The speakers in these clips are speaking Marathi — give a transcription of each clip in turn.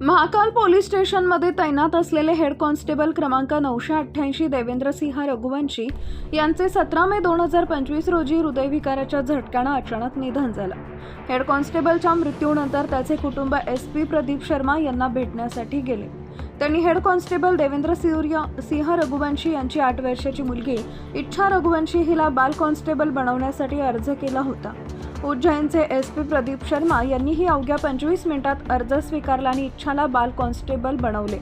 महाकाल पोलीस स्टेशनमध्ये तैनात असलेले हेड कॉन्स्टेबल क्रमांक नऊशे अठ्ठ्याऐंशी देवेंद्र सिंह रघुवंशी यांचे सतरा मे दोन हजार पंचवीस रोजी हृदयविकाराच्या झटक्यानं अचानक निधन झालं. हेड कॉन्स्टेबलच्या मृत्यूनंतर त्याचे कुटुंब एस पी प्रदीप शर्मा यांना भेटण्यासाठी गेले. त्यांनी हेड कॉन्स्टेबल देवेंद्र सिंह सिंह रघुवंशी यांची आठ वर्षाची मुलगी इच्छा रघुवंशी हिला बाल कॉन्स्टेबल बनवण्यासाठी अर्ज केला होता. उज्जैनचे एस पी प्रदीप शर्मा यांनीही अवघ्या पंचवीस मिनिटात अर्ज स्वीकारला आणि इच्छाला बाल कॉन्स्टेबल बनवले.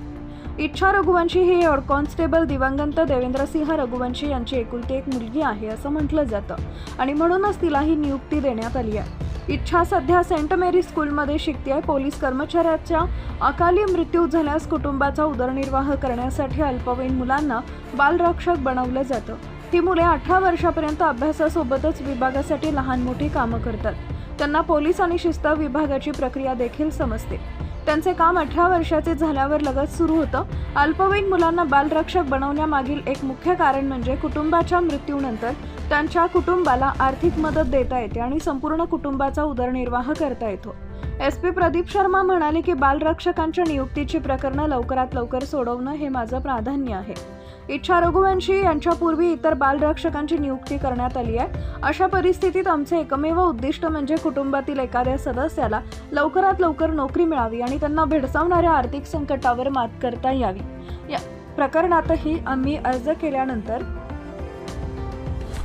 इच्छा रघुवंशी ही हेड कॉन्स्टेबल दिवंगत देवेंद्रसिंह रघुवंशी यांची एकुलती एक मुलगी आहे असं म्हटलं जातं आणि म्हणूनच तिला ही नियुक्ती देण्यात आली आहे. इच्छा सध्या सेंट मेरी स्कूलमध्ये शिकते आहे पोलीस कर्मचाऱ्याच्या अकाली मृत्यू झाल्यास कुटुंबाचा उदरनिर्वाह करण्यासाठी अल्पवयीन मुलांना बालरक्षक बनवलं जातं. ती मुले अठरा वर्षापर्यंत अभ्यासासोबतच विभागासाठी लहान मोठी कामं करतात. त्यांना पोलीस आणि शिस्त विभागाची प्रक्रिया देखील समजते. त्यांचे काम अठरा वर्षाचे झाल्यावर लगत सुरू होतं. अल्पवयीन मुलांना बालरक्षक बनवण्यामागील एक मुख्य कारण म्हणजे कुटुंबाच्या मृत्यूनंतर त्यांच्या कुटुंबाला आर्थिक मदत देता येते आणि संपूर्ण कुटुंबाचा उदरनिर्वाह करता येतो. एस पी प्रदीप शर्मा म्हणाले की बालरक्षकांच्या नियुक्तीची प्रकरणं लवकरात लवकर सोडवणं हे माझं प्राधान्य आहे. इच्छा रघुवंशी यांच्यापूर्वी इतर बालरक्षकांची नियुक्ती करण्यात आली आहे. अशा परिस्थितीत आमचे एकमेव उद्दिष्ट म्हणजे कुटुंबातील एखाद्या सदस्याला लवकरात लवकर नोकरी मिळावी आणि त्यांना भेडसावणाऱ्या आर्थिक संकटावर मात करता यावी. या प्रकरणातही आम्ही अर्ज केल्यानंतर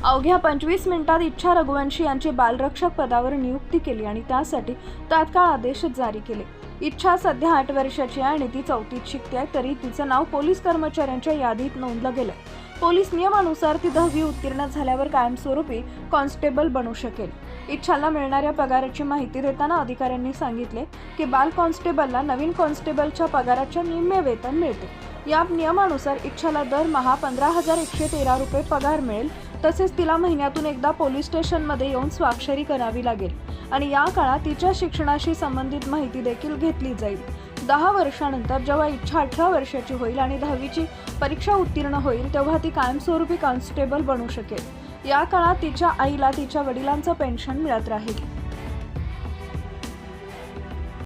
अवघ्या पंचवीस मिनिटात इच्छा रघुवंशी यांची बालरक्षक पदावर नियुक्ती केली आणि त्यासाठी तात्काळ आदेश जारी केले. इच्छा सध्या आठ वर्षाची आहे आणि ती चौथीत शिकते आहे तरी तिचं नाव पोलीस कर्मचाऱ्यांच्या यादीत नोंदलं गेलं पोलीस नियमानुसार ती दहावी उत्तीर्ण झाल्यावर कायमस्वरूपी कॉन्स्टेबल बनू शकेल. इच्छाला मिळणाऱ्या पगाराची माहिती देताना अधिकाऱ्यांनी सांगितले की बाल कॉन्स्टेबलला नवीन कॉन्स्टेबलच्या पगाराच्या निम्मे वेतन मिळते. या नियमानुसार इच्छाला दरमहा पंधरा हजार एकशे तेरा रुपये पगार मिळेल. तसेच तिला महिन्यातून एकदा पोलीस स्टेशनमध्ये येऊन स्वाक्षरी करावी लागेल. आणि या काळात तिच्या शिक्षणाशी संबंधित माहिती देखील घेतली जाईल. दहा वर्षानंतर जेव्हा इच्छा अठरा वर्षाची होईल आणि दहावीची परीक्षा उत्तीर्ण होईल तेव्हा ती कायमस्वरूपी कॉन्स्टेबल बनू शकेल. या काळात तिच्या आईला तिच्या वडिलांचं पेन्शन मिळत राहील.